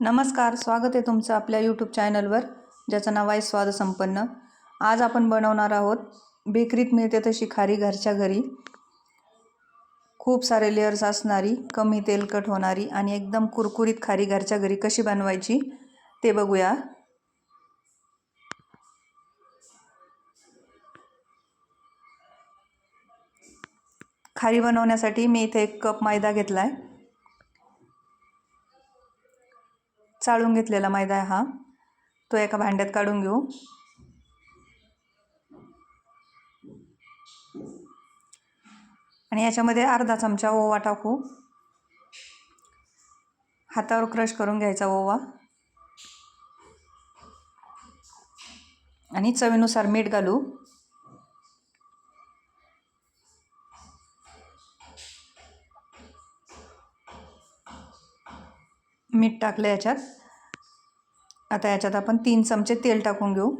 नमस्कार स्वागत आहे तुमचं आपल्या यूट्यूब चॅनलवर ज्याचं नाव आहे स्वाद संपन्न आज आपण बनवणार आहोत बेकरीत मिळते तशी खारी घरच्या घरी. खूप सारे लेअर्स असणारी कमी तेलकट होणारी आणि एकदम कुरकुरीत खारी घरच्या घरी कशी बनवायची ते बघूया. खारी बनवण्यासाठी मी इथे एक कप मैदा घेतला आहे चाळून घेतलेला मैदा आहे हा. तो एका भांड्यात काढून घेऊ. आणि याच्यामध्ये अर्धा चमचा ओवा टाकू. हातावर क्रश करून घ्यायचा ओवा. आणि चवीनुसार मीठ घालू. मीठ टाकलं याच्यात. आता याच्यात आपण तीन चमचे तेल टाकून घेऊ.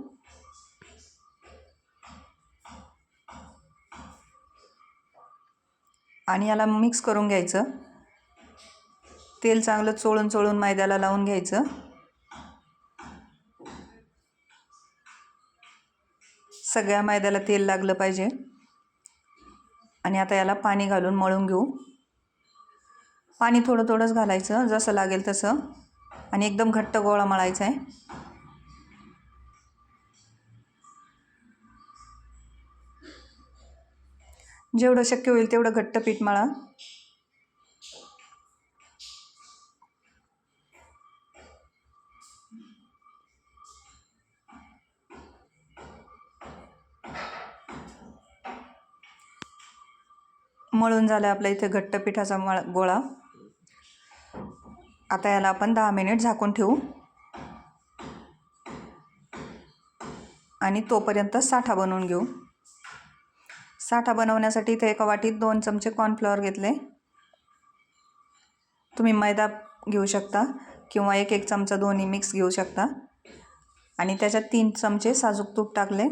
आणि याला मिक्स करून घ्यायचं. तेल चांगलं चोळून चोळून मैद्याला लावून घ्यायचं. सगळ्या मैद्याला तेल लागलं पाहिजे. आणि आता याला पाणी घालून मळून घेऊ. पाणी थोडं थोडंच घालायचं जसं लागेल तसं. आणि एकदम घट्ट गोळा मळायचा आहे. जेवढं शक्य होईल तेवढं घट्ट पीठ मळा. मळून झालं आपल्या इथे घट्ट पिठाचा मळ गोळा. आता याला आपण दहा मिनिट झाकून ठेवू. आणि तोपर्यंत साठा बनवून घेऊ. साठा बनवण्यासाठी इथे एका वाटीत दोन चमचे कॉर्नफ्लॉवर घेतले. तुम्ही मैदा घेऊ शकता किंवा एक एक चमचा दोन्ही मिक्स घेऊ शकता. आणि त्याच्यात तीन चमचे साजूक तूप टाकले.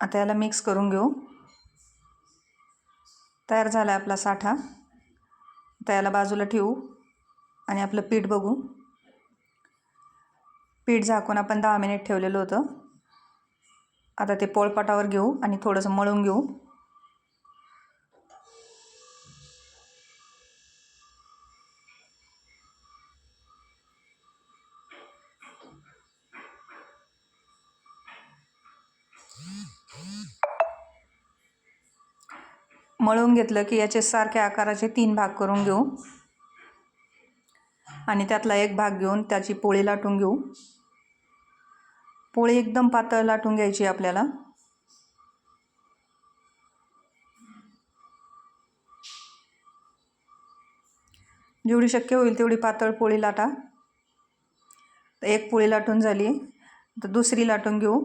आता याला मिक्स करून घेऊ. तयार झाला आहे आपला साठा. आता याला बाजूला ठेवू आणि आपलं पीठ बघू. पीठ झाकून आपण दहा मिनिट ठेवलेलं होतं. आता ते पोळपाटावर घेऊ आणि थोडंसं मळून घेऊ. मळून घेतलं की याचे सारख्या आकाराचे तीन भाग करून घेऊ. आणि त्यातला एक भाग घेऊन त्याची पोळी लाटून घेऊ. पोळी एकदम पातळ लाटून घ्यायची आपल्याला. जेवढी शक्य होईल तेवढी पातळ पोळी लाटा. तर एक पोळी लाटून झाली. तर दुसरी लाटून घेऊ.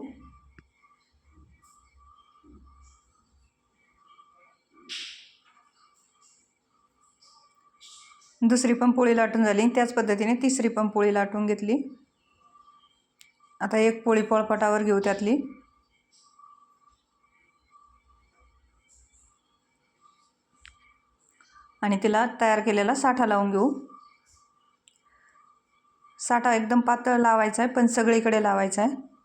दुसरी पण पोळी लाटून झाली त्याच पद्धतीने तिसरी पण पोळी लाटून घेतली. आता एक पोळी पळपटावर घेऊ त्यातली. आणि तिला तयार केलेला साठा लावून घेऊ. साठा एकदम पातळ लावायचा आहे पण सगळीकडे लावायचा आहे.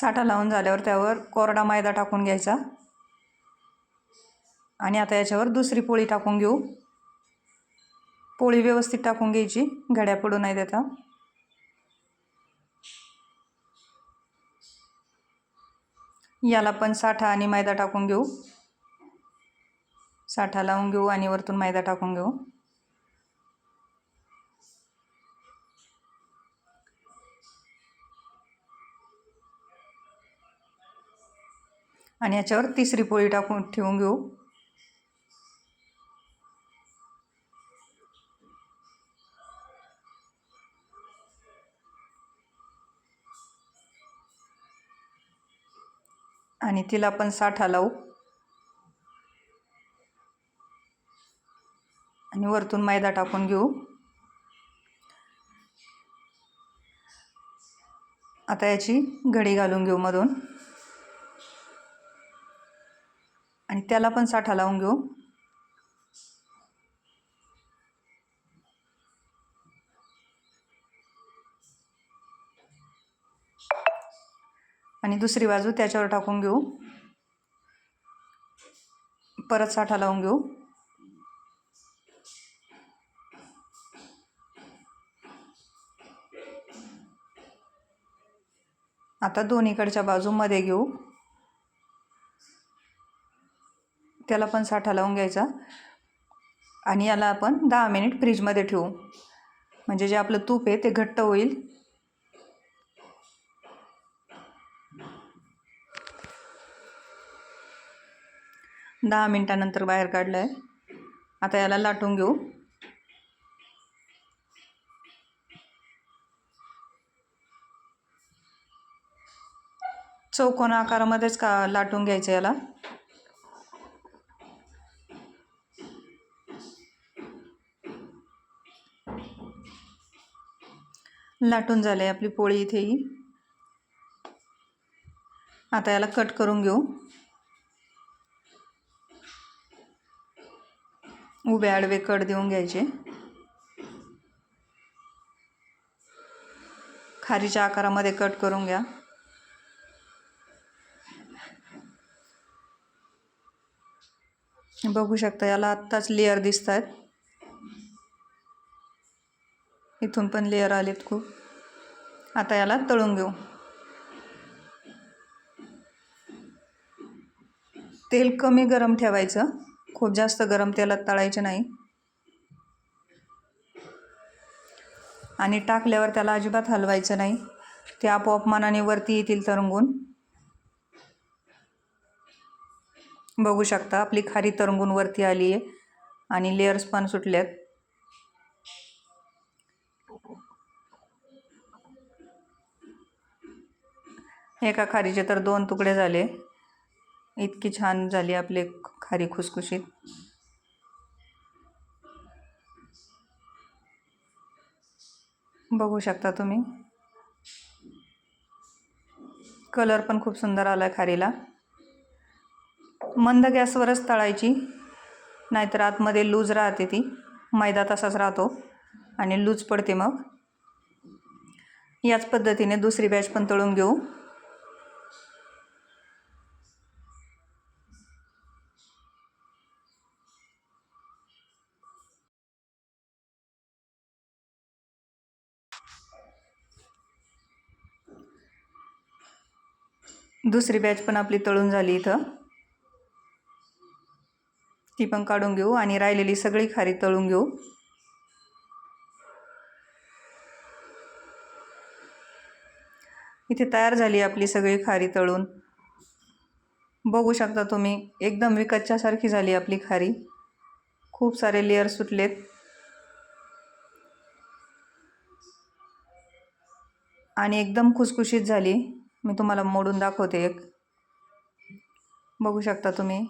साठा लावून झाल्यावर त्यावर कोरडा मैदा टाकून घ्यायचा. आणि आता याच्यावर दुसरी पोळी टाकून घेऊ. पोळी व्यवस्थित टाकून घ्यायची. घड्या पडू नाही देता. याला पण साठा आणि मैदा टाकून घेऊ. साठा लावून घेऊ आणि वरतून मैदा टाकून घेऊ. आणि याच्यावर तिसरी पोळी टाकून ठेवून घेऊ. आणि तिला पण साठा लावू. आणि वरतून मैदा टाकून घेऊ. आता याची घडी घालून घेऊ मधून. आणि त्याला पण साठा लावून घेऊ. आणि दुसरी बाजू त्याच्यावर टाकून घेऊ. परत साठा लावून घेऊ. आता दोन्हीकडच्या बाजूमध्ये घेऊ. त्याला पण साठा लावून घ्यायचा. आणि याला आपण दहा मिनिट फ्रीजमध्ये ठेवू. म्हणजे जे आपलं तूप आहे ते घट्ट होईल. दहा मिनटानंतर बाहेर काढलं आहे आता याला लाटून घेऊ. चौकोन आकारामध्येच का लाटून घ्यायचं याला? लाटून झाले आपली पोळी इथेही. आता याला कट करून घेऊ. उभे आडवे कट देऊन घ्यायचे. खारीच्या आकारामध्ये कट करून घ्या. बघू शकता याला आत्ताच लेअर दिसत आहेत इथून पण लेअर आलेत खूप. आता याला तळून घेऊ. तेल कमी गरम ठेवायचं. खूप जास्त गरम तेलात तळायचं नाही. आणि टाकल्यावर त्याला अजिबात हलवायचं नाही. ते आपोआप मनाने वरती येतील तरंगून. बघू शकता आपली खारी तरंगून वरती आली आहे आणि लेअर्स पण सुटल्यात. एका खारीचे तर दोन तुकडे झाले. इतकी छान झाली आपली खारी खुसखुशीत. बघू शकता तुम्ही. कलर पण खूप सुंदर आला आहे खारीला. मंद गॅसवरच तळायची नाहीतर आतमध्ये लूज राहते ती. मैदा तसाच राहतो आणि लूज पडते मग. याच पद्धतीने दुसरी बॅच पण तळून घेऊ. दुसरी बॅच पण आपली तळून झाली इथं. ती पण काढून घेऊ आणि राहिलेली सगळी खारी तळून घेऊ. इथे तयार झाली आपली सगळी खारी तळून. बघू शकता तुम्ही एकदम विकतच्यासारखी झाली आपली खारी. खूप सारे लेअर सुटलेत. आणि एकदम खुसखुशीत झाली. मी तुम्हाला मोडून दाखवते एक. बघू शकता तुम्ही.